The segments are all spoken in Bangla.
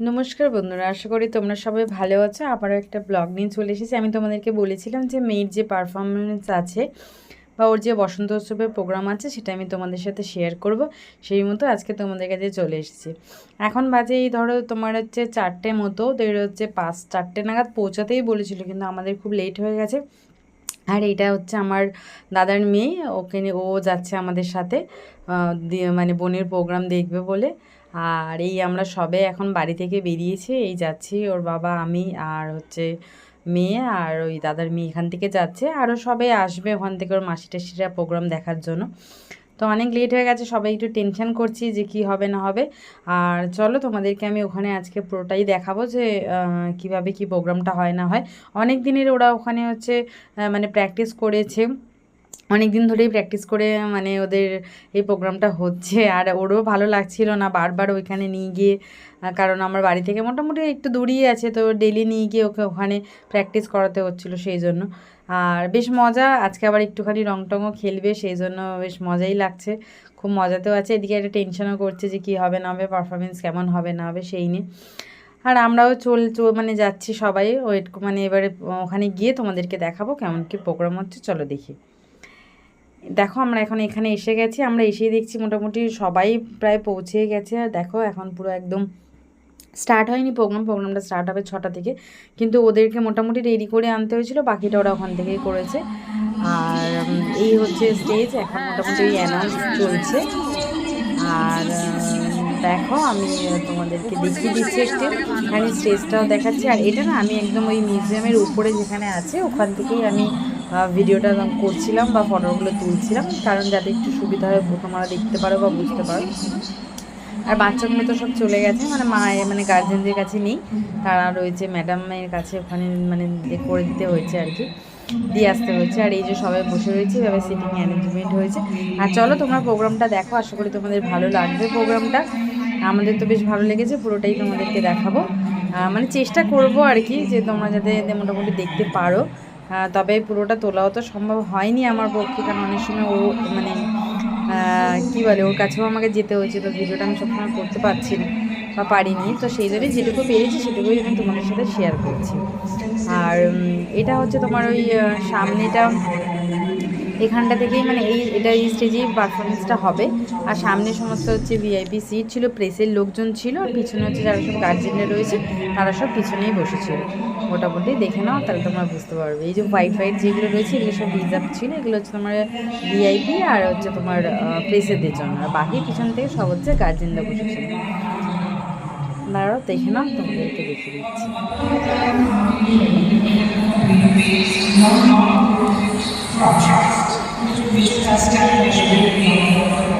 নমস্কার বন্ধুরা, আশা করি তোমরা সবাই ভালো আছো। আবারও একটা ব্লগ নিয়ে চলে এসেছি। আমি তোমাদেরকে বলেছিলাম যে মেয়ের যে পারফরমেন্স আছে বা ওর যে বসন্ত উৎসবের প্রোগ্রাম আছে, সেটা আমি তোমাদের সাথে শেয়ার করব। সেই মতো আজকে তোমাদের কাছে চলে এসেছি। এখন বাজে এই ধরো তোমার হচ্ছে চারটে মতো, তো হচ্ছে পাঁচ, চারটে নাগাদ পৌঁছাতেই বলেছিল, কিন্তু আমাদের খুব লেট হয়ে গেছে। আর এটা হচ্ছে আমার দাদার মেয়ে, ওকে ও যাচ্ছে আমাদের সাথে মানে বোনের প্রোগ্রাম দেখবে বলে। আর এই আমরা সবে এখন বাড়ি থেকে বেরিয়েছি, এই যাচ্ছি ওর বাবা, আমি আর হচ্ছে মেয়ে আর ওই দাদার মেয়ে এখান থেকে যাচ্ছে আরও সবাই আসবে ওখান থেকে ওর মাসি টাসিরা প্রোগ্রাম দেখার জন্য। তো অনেক লেট হয়ে গেছে, সবাই একটু টেনশন করছি যে কি হবে না হবে। আর চলো তোমাদেরকে আমি ওখানে আজকে পুরোটাই দেখাবো যে কীভাবে কি প্রোগ্রামটা হয় না হয়। অনেক দিনের ওরা ওখানে হচ্ছে মানে প্র্যাকটিস করেছে। অনেক দিন ধরেই প্র্যাকটিস করে মানে ওদের এই প্রোগ্রামটা হচ্ছে। আর ওরও ভালো লাগছিল না বারবার ওইখানে নিয়ে গিয়ে কারণ আমার বাড়ি থেকে মোটামুটি একটু দূরেই আছে, তো ডেলি নিয়ে গিয়ে ওকে ওখানে প্র্যাকটিস করাতে হচ্ছিল সেই জন্য। আর বেশ মজা, আজকে আবার একটুখানি রং টংও খেলবে, সেই জন্য বেশ মজাই লাগছে। খুব মজাতেও আছে, এদিকে একটা টেনশনও করছে যে কী হবে, না হবে পারফরমেন্স কেমন হবে, না হবে সেই নিয়ে। আর আমরাও চল মানে যাচ্ছি সবাই, ওয়েট মানে এবারে, ওখানে গিয়ে তোমাদেরকে দেখাবো কেমন কি প্রোগ্রাম হচ্ছে, চলো দেখি। দেখো আমরা এখন এখানে এসে গেছি, আমরা এসেই দেখছি মোটামুটি সবাই প্রায় পৌঁছে গেছে। আর দেখো এখন পুরো একদম স্টার্ট হয়নি প্রোগ্রাম প্রোগ্রামটা স্টার্ট হবে ছটা থেকে। কিন্তু ওদেরকে মোটামুটি রেডি করে আনতে হয়েছিল, বাকিটা ওরা ওখান থেকেই করেছে। আর এই হচ্ছে স্টেজ এখন মোটামুটি অ্যানাউন্স চলছে। আর দেখো আমি তোমাদেরকে দেখিয়ে দিচ্ছি একটু। এখানে স্টেজটাও দেখাচ্ছি। আর এটা না আমি একদম ওই মিউজিয়ামের উপরে যেখানে আছে, ওখান থেকেই আমি ভিডিওটা করছিলাম বা ফটোগুলো তুলছিলাম, কারণ যাতে একটু সুবিধা হয় তোমরা দেখতে পারো বা বুঝতে পারো। আর বাচ্চাগুলো তো সব চলে গেছে মানে মা মানে গার্জেনদের কাছে নেই। তারা রয়েছে ম্যাডামের কাছে ওখানে মানে করে দিতে হয়েছে আর কি, দিয়ে আসতে হয়েছে। আর এই যে সবাই বসে রয়েছে, এভাবে সিটিং অ্যারেঞ্জমেন্ট হয়েছে। আর চলো তোমরা প্রোগ্রামটা দেখো, আশা করি তোমাদের ভালো লাগবে প্রোগ্রামটা আমাদের তো বেশ ভালো লেগেছে, পুরোটাই তোমাদেরকে দেখাবো। মানে চেষ্টা করব আর কি, যে তোমরা যাতে মোটামুটি দেখতে পারো। তবে পুরোটা তোলাও তো সম্ভব হয়নি আমার পক্ষে, কারণ অনেক সময় ও মানে কি বলে, ওর কাছেও আমাকে যেতে হয়েছে, তো ভিডিওটা আমি সবসময় করতে পারছি না বা পারিনি। তো সেই জন্যই যেটুকু পেরেছি সেটুকুই আমি তোমাদের সাথে শেয়ার করছি। আর এটা হচ্ছে তোমার ওই সামনেটা এখানটা থেকেই মানে এই এটা এই স্টেজেই পারফরমেন্সটা হবে। আর সামনে সমস্ত হচ্ছে ভিআইপি সিট ছিল প্রেসের লোকজন ছিল, আর পিছনে হচ্ছে যারা সব গার্জেনরা রয়েছে, তারা সব পিছনেই বসেছিল। মোটামুটি দেখে নাও, তাহলে তোমরা বুঝতে পারবে। এই যে ওয়াইফাই যেগুলো রয়েছে, এগুলো সব রিজার্ভ ছিল, এগুলো হচ্ছে তোমার ভিআইপি আর হচ্ছে তোমার প্রেসেদের জন্য। আর বাকি পিছন থেকে সব হচ্ছে গার্জেনরা বসেছিল। দাঁড়াও, দেখে নাও, তোমাদেরকে দেখে দিচ্ছি। which has established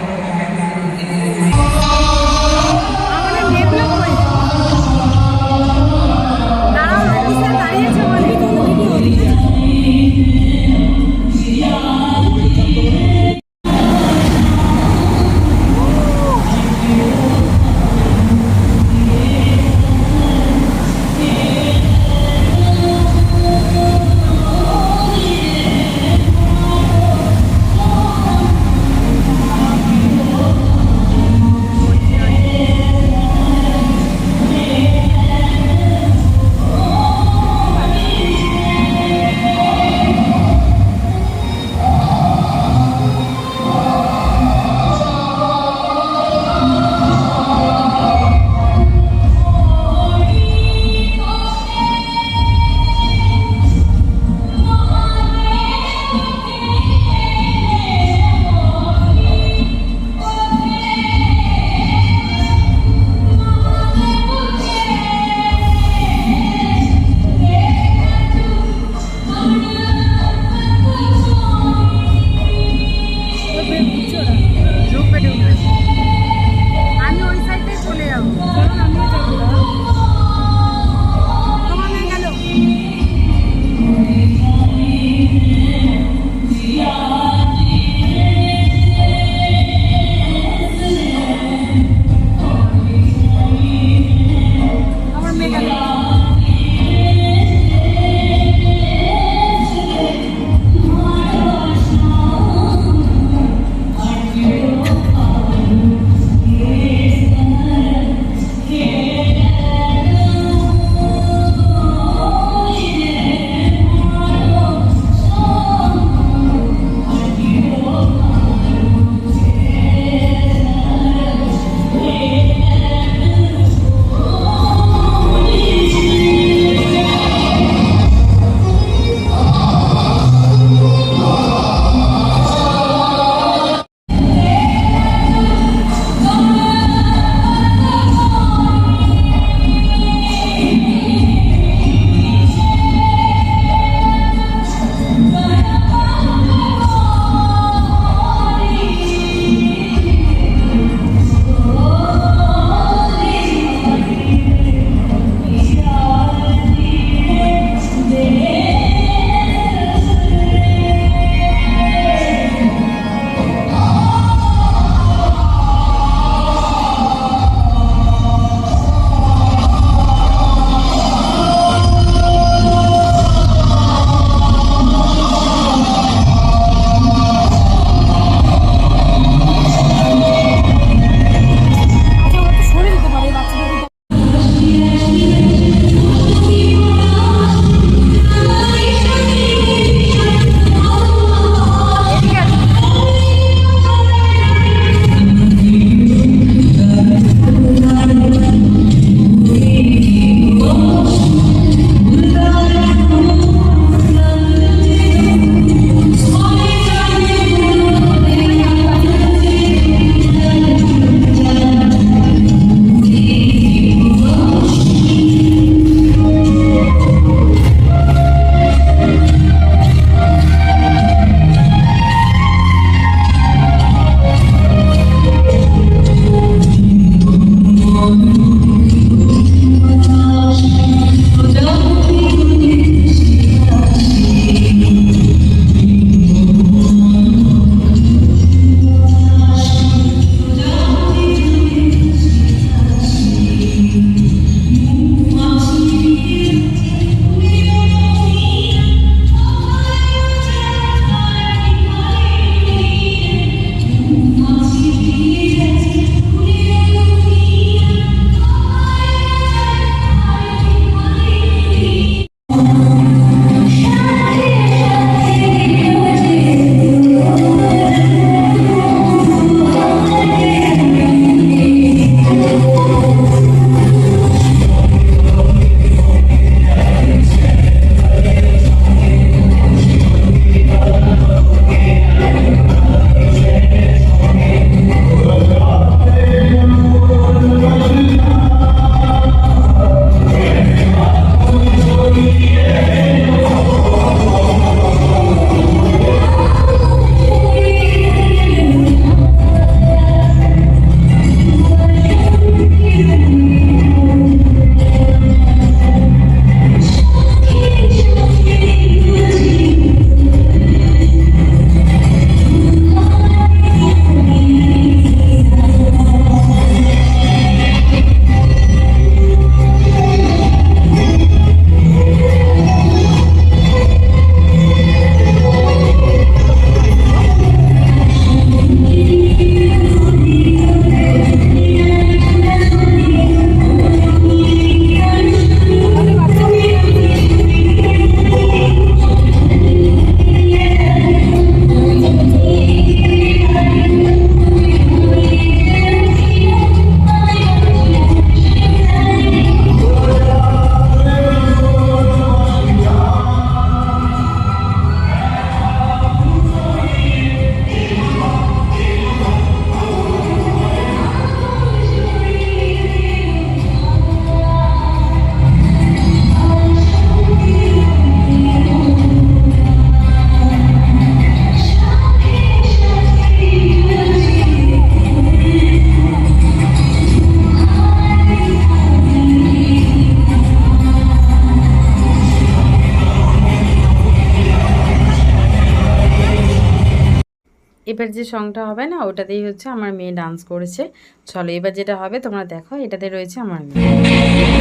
এবার যে সংটা হবে না, ওটাতেই হচ্ছে আমার মেয়ে ডান্স করেছে। চলো এবার যেটা হবে, তোমরা দেখো, এটাতে রয়েছে আমার মেয়ে।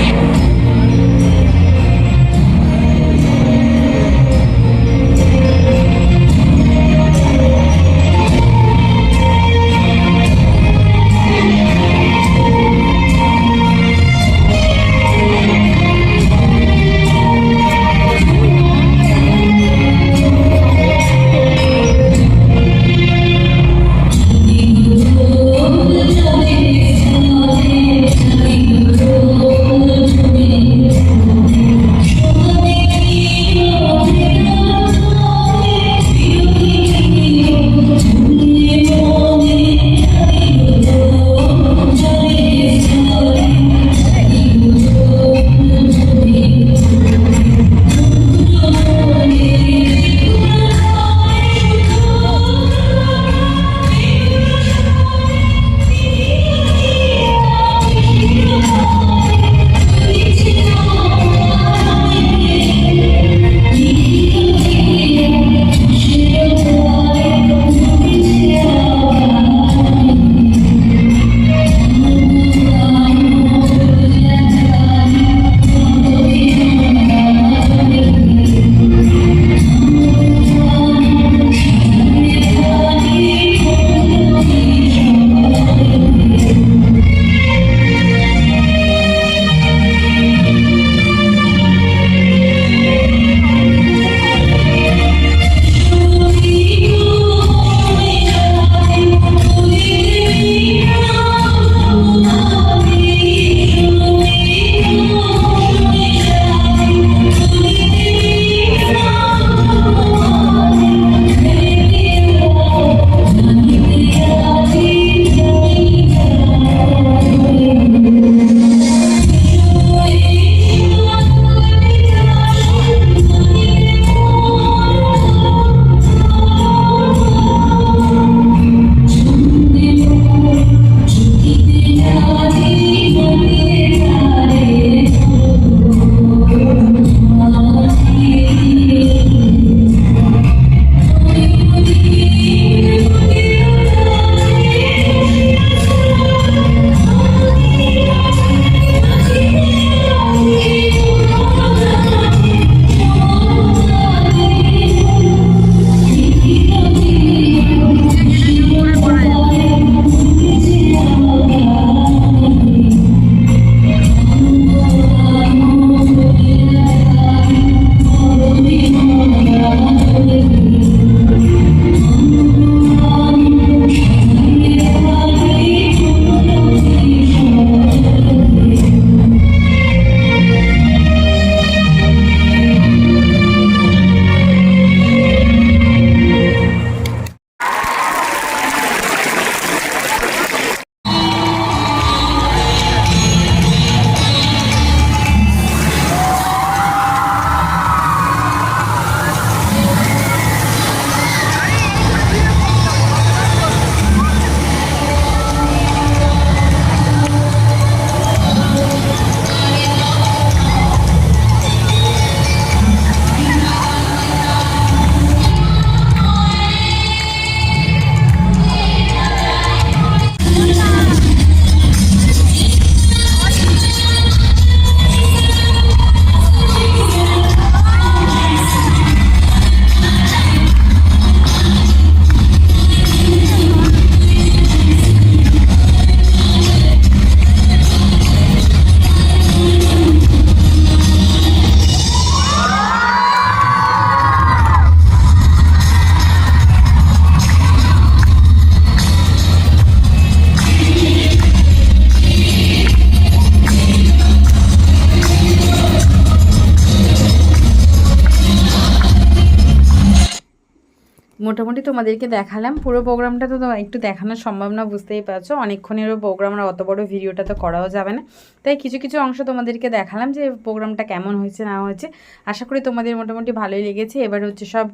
তোমাদেরকে দেখালাম। পুরো প্রোগ্রামটা তো একটু দেখানো সম্ভব না, বুঝতেই পারছ। অনেকক্ষণেরও প্রোগ্রাম আর অত বড় ভিডিওটা তো করাও যাবে না। তাই কিছু কিছু অংশ তোমাদেরকে দেখালাম যে প্রোগ্রামটা কেমন হয়েছে, না হয়েছে। আশা করি তোমাদের মোটামুটি ভালোই লেগেছে। এবার হচ্ছে সব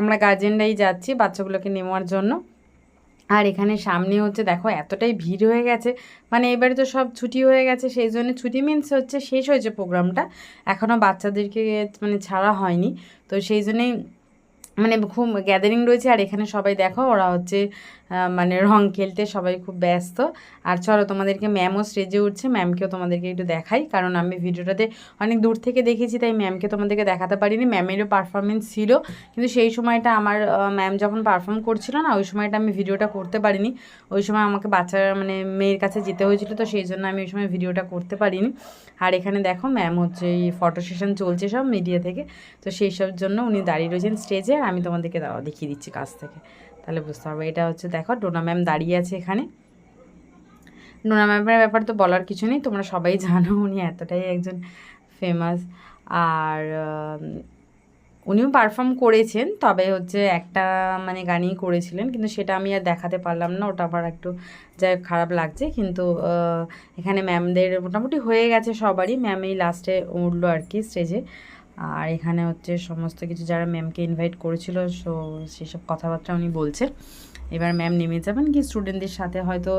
আমরা গার্জেনরাই যাচ্ছি বাচ্চাগুলোকে নেওয়ার জন্য। আর এখানে সামনে হচ্ছে দেখো, এতটাই ভিড় হয়ে গেছে। মানে এবারে তো সব ছুটি হয়ে গেছে, সেই জন্য ছুটি মিনস হচ্ছে শেষ হয়েছে প্রোগ্রামটা। এখনও বাচ্চাদেরকে মানে ছাড়া হয়নি। তো সেই জন্যেই মানে খুব গ্যাদারিং রয়েছে আর এখানে সবাই দেখো ওরা হচ্ছে মানে রং খেলতে সবাই খুব ব্যস্ত। আর চলো, তোমাদেরকে ম্যামও স্টেজে উঠছে ম্যামকেও তোমাদেরকে একটু দেখাই, কারণ আমি ভিডিওটাতে অনেক দূর থেকে দেখেছি, তাই ম্যামকে তোমাদেরকে দেখাতে পারিনি। ম্যামেরও পারফরমেন্স ছিল, কিন্তু সেই সময়টা আমার ম্যাম যখন পারফর্ম করছিল না, ওই সময়টা আমি ভিডিওটা করতে পারিনি। ওই সময় আমাকে বাচ্চা মানে মেয়ের কাছে যেতে হয়েছিল, তো সেই জন্য আমি ওই সময় ভিডিওটা করতে পারিনি। আর এখানে দেখো ম্যাম হচ্ছে এই ফটো সেশন চলছে সব মিডিয়া থেকে, তো সেই সব জন্য উনি দাঁড়িয়ে রয়েছেন স্টেজে আর আমি তোমাদেরকে দেখিয়ে দিচ্ছি কাছ থেকে। তাহলে বুঝতে পারবে। এটা হচ্ছে দেখো, ডোনা ম্যাম দাঁড়িয়ে আছে এখানে। ডোনা ম্যামের ব্যাপার তো বলার কিছু নেই, তোমরা সবাই জানো, উনি এতটাই একজন ফেমাস আর উনিও পারফর্ম করেছেন, তবে হচ্ছে একটা মানে গানই করেছিলেন, কিন্তু সেটা আমি আর দেখাতে পারলাম না, ওটা আমার একটু যাই খারাপ লাগছে, কিন্তু এখানে ম্যামদের মোটামুটি হয়ে গেছে সবারই, ম্যাম এই লাস্টে উঠল আর কি স্টেজে আর এখানে হচ্ছে সমস্ত কিছু যারা ম্যামকে ইনভাইট করেছিল সো সেসব কথাবার্তা উনি বলছেন। এবার ম্যাম নেমে যাবেন কি স্টুডেন্টদের সাথে হয়তো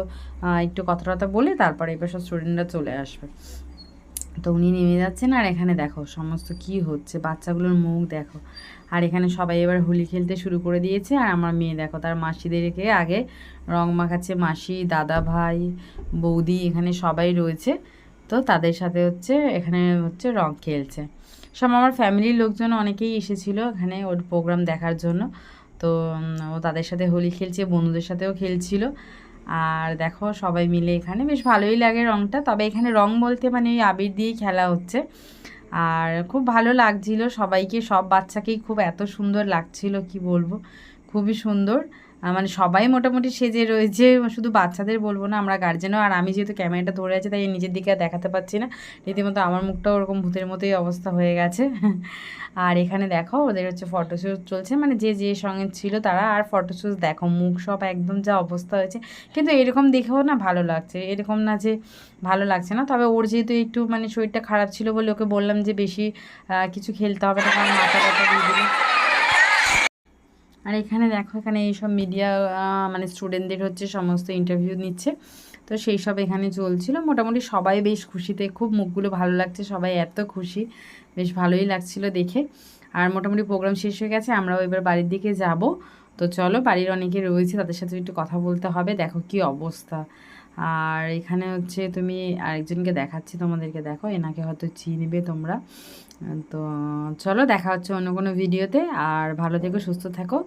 একটু কথা টথা বলে তারপরে এবার সব স্টুডেন্টরা চলে আসবে। তো উনি নেমে যাচ্ছেন, আর এখানে দেখো সমস্ত কি হচ্ছে, বাচ্চাগুলোর মুখ দেখো। আর এখানে সবাই এবার হোলি খেলতে শুরু করে দিয়েছে, আর আমার মেয়ে দেখো তার মাসিদেরকে আগে রং মাখাচ্ছে, মাসি, দাদা ভাই, বৌদি এখানে সবাই রয়েছে। তো তাদের সাথে হচ্ছে, এখানে হচ্ছে রং খেলছে। সব আমার ফ্যামিলির লোকজন অনেকেই এসেছিল এখানে ওর প্রোগ্রাম দেখার জন্য। তো ও তাদের সাথে হোলি খেলছে, বন্ধুদের সাথেও খেলছিল। আর দেখো, সবাই মিলে এখানে বেশ ভালোই লাগে রংটা। তবে এখানে রং বলতে মানে ওই আবির দিয়েই খেলা হচ্ছে। আর খুব ভালো লাগছিল সবাইকে। সব বাচ্চাকেই খুব এত সুন্দর লাগছিল, কি বলব? খুবই সুন্দর। মানে সবাই মোটামুটি সেজে রয়েছে, শুধু বাচ্চাদের বলব না, আমরা গার্জেনও আর আমি যেহেতু ক্যামেরাটা ধরে আছি, তাই নিজের দিকে আর দেখাতে পাচ্ছি না। রীতিমতো আমার মুখটাও ওরকম ভূতের মতোই অবস্থা হয়ে গেছে। আর এখানে দেখো, ওদের হচ্ছে ফটোশ্যুট চলছে মানে যে যে সঙ্গে ছিল তারা, আর ফটোশ্যুট দেখো, মুখ সব একদম যা অবস্থা হয়েছে। কিন্তু এরকম দেখেও না ভালো লাগছে, এরকম না যে ভালো লাগছে না। তবে ওর যেহেতু একটু মানে শরীরটা খারাপ ছিল বলে ওকে বললাম যে, বেশি কিছু খেলতে হবে না, কারণ মাথা ব্যথা দিয়ে দিলে। আর এখানে দেখো, এখানে এইসব মিডিয়া মানে স্টুডেন্টদের হচ্ছে সমস্ত ইন্টারভিউ নিচ্ছে। তো সেই সব এখানে চলছিল। মোটামুটি সবাই বেশ খুশিতে, খুব মুখগুলো ভালো লাগছে, সবাই এত খুশি। বেশ ভালোই লাগছিল দেখে। আর মোটামুটি প্রোগ্রাম শেষ হয়ে গেছে, আমরাও এবার বাড়ির দিকে যাব। তো চলো, বাড়ির অনেকে রয়েছে, তাদের সাথে একটু কথা বলতে হবে, দেখো কি অবস্থা। আর এখানে হচ্ছে তুমি আরেকজনকে দেখাচ্ছি, তোমাদেরকে দেখো, এনাকে হয়তো চিনবে তোমরা। তো চলো, দেখা হচ্ছে অন্য কোনো ভিডিওতে, আর ভালো থেকো, সুস্থ থাকো।